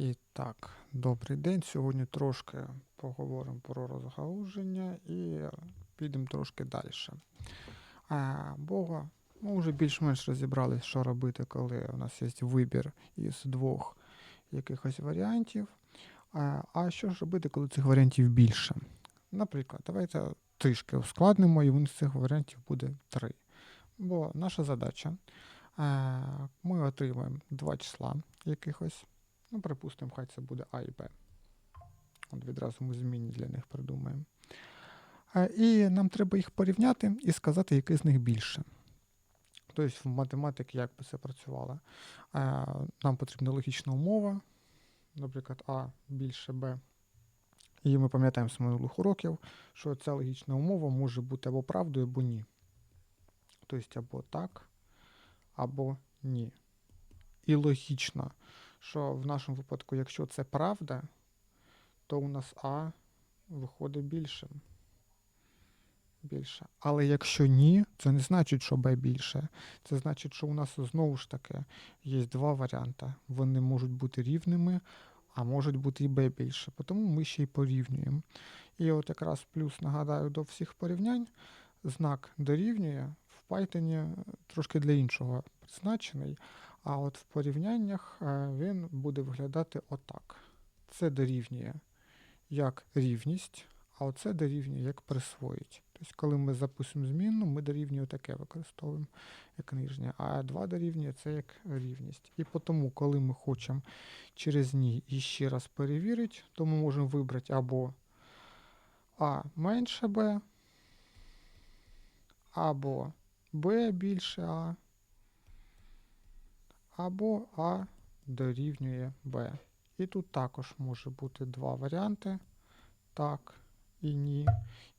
І так, добрий день. Сьогодні трошки поговоримо про розгалуження і підемо трошки далі. А, бо ми вже більш-менш розібрались, що робити, коли у нас є вибір із двох якихось варіантів. А, а що ж робити, коли цих варіантів більше? Наприклад, давайте трішки ускладнимо, і з цих варіантів буде три. Бо наша задача, ми отримаємо два числа якихось. Ну, припустимо, хай це буде А і Б. От відразу ми змінні для них придумаємо. І нам треба їх порівняти і сказати, який з них більше. Тобто в математиці як би це працювало? Нам потрібна логічна умова, наприклад, А більше Б. І ми пам'ятаємо з минулих уроків, що ця логічна умова може бути або правдою, або ні. Тобто або так, або ні. І логічно, що в нашому випадку, якщо це правда, то у нас А виходить більшим. Більше. Але якщо ні, це не значить, що Б більше. Це значить, що у нас знову ж таки є два варіанти. Вони можуть бути рівними, а можуть бути і Б більше. Тому ми ще й порівнюємо. І от якраз плюс нагадаю до всіх порівнянь, знак дорівнює Python трошки для іншого призначений. А от в порівняннях е, він буде виглядати отак. Це дорівнює як рівність, а оце дорівнює як присвоїть. Тобто, коли ми записуємо змінну, ми дорівнює таке використовуємо як нижнє, а 2 дорівнює це як рівність. І тому, коли ми хочемо через ній іще раз перевірити, то ми можемо вибрати або А менше Б, або Б більше А або А дорівнює Б. І тут також може бути два варіанти. Так і ні.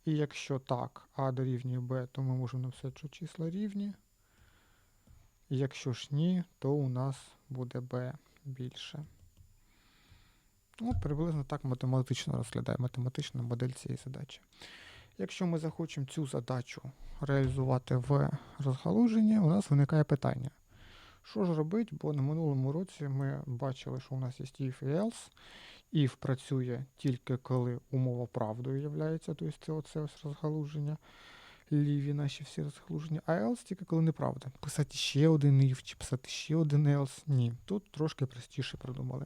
І якщо так, А дорівнює Б, то ми можемо написати, що числа рівні. Якщо ж ні, то у нас буде Б більше. Ну, Приблизно так математично розглядає математична модель цієї задачі. Якщо ми захочемо цю задачу реалізувати в розгалуженні, у нас виникає питання. Що ж робити? Бо на минулому році ми бачили, що у нас є if і else. If працює тільки коли умова правдою являється, тобто це оце ось розгалуження, ліві наші всі розгалуження, а else тільки коли неправда. Писати ще один if чи писати ще один else. Ні. Тут трошки простіше придумали.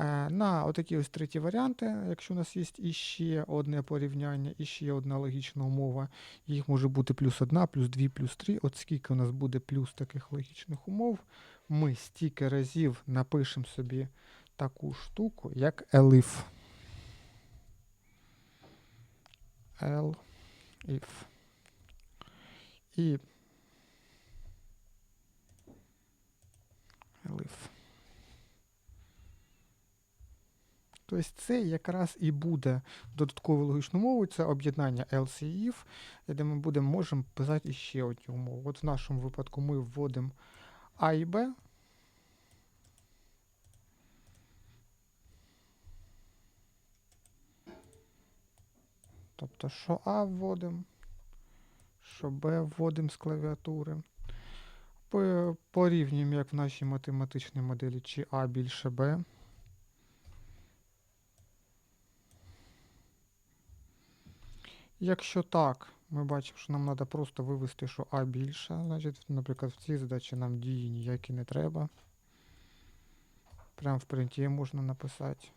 Е, на отакі ось треті варіанти, якщо у нас є іще одне порівняння, і ще одна логічна умова, їх може бути плюс одна, плюс дві, плюс три. От скільки у нас буде плюс таких логічних умов, ми стільки разів напишемо собі таку штуку, як elif. elif. І elif. Тобто це якраз і буде додатковою логічною мовою, це об'єднання else і if, де ми будемо можемо писати ще одну умову. От в нашому випадку ми вводимо А і Б. Тобто, що А вводимо, що Б вводимо з клавіатури. Порівнюємо, як в нашій математичній моделі, чи А більше Б. Якщо так, ми бачимо, що нам треба просто вивести, що А більше. Значить, наприклад, в цій задачі нам дії ніякі не треба. Прямо в принті можна написати.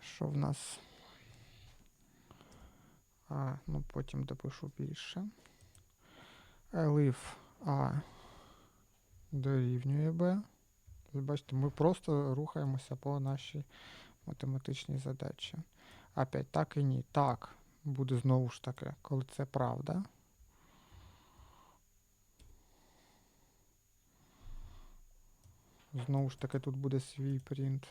Що в нас? А, ну потім допишу більше. Elif А дорівнює Б. Бачите, ми просто рухаємося по нашій математичній задачі. Опять так і ні. Так, буде знову ж таки, коли це правда. Знову ж таки, тут буде свій принт.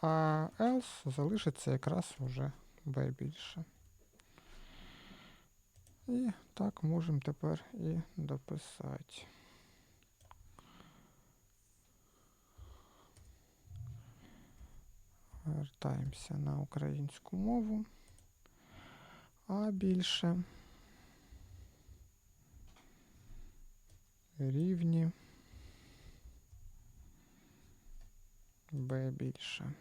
А else залишиться якраз вже b більше. І так можемо тепер і дописати. Вертаємося на українську мову. А більше. рівні b більше.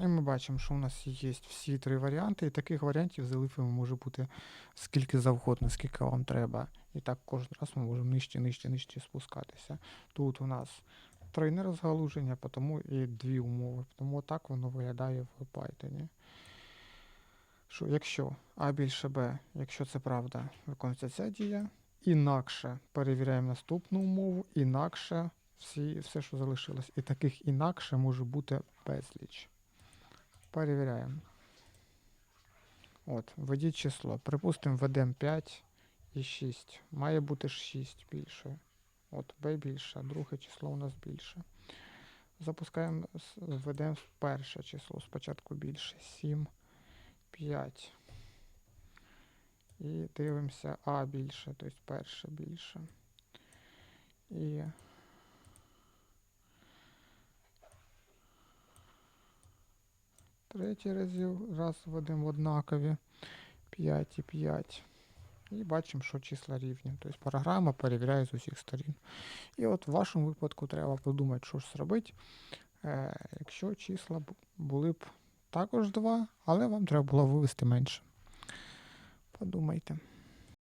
І ми бачимо, що у нас є всі три варіанти, і таких варіантів з елифами може бути скільки завгодно, скільки вам треба. І так кожен раз ми можемо нижче, нижче, нижче спускатися. Тут у нас тройне розгалуження, тому і дві умови. Тому так воно виглядає в Python. Що якщо А більше Б, якщо це правда, виконується ця дія, інакше перевіряємо наступну умову, інакше всі, все, що залишилось. І таких інакше може бути безліч. Перевіряємо. От, введіть число. Припустимо, введемо 5 і 6. Має бути ж 6 більше. От, b більше, друге число у нас більше. Запускаємо, введемо перше число. Спочатку більше. 7, 5. І дивимося А більше, тобто перше більше. І третій разів раз введемо однакові. 5 і 5. І бачимо, що числа рівні. Тобто програма перевіряє з усіх сторін. І от в вашому випадку треба подумати, що ж зробити, е, якщо числа були б також 2, але вам треба було вивести менше. Подумайте.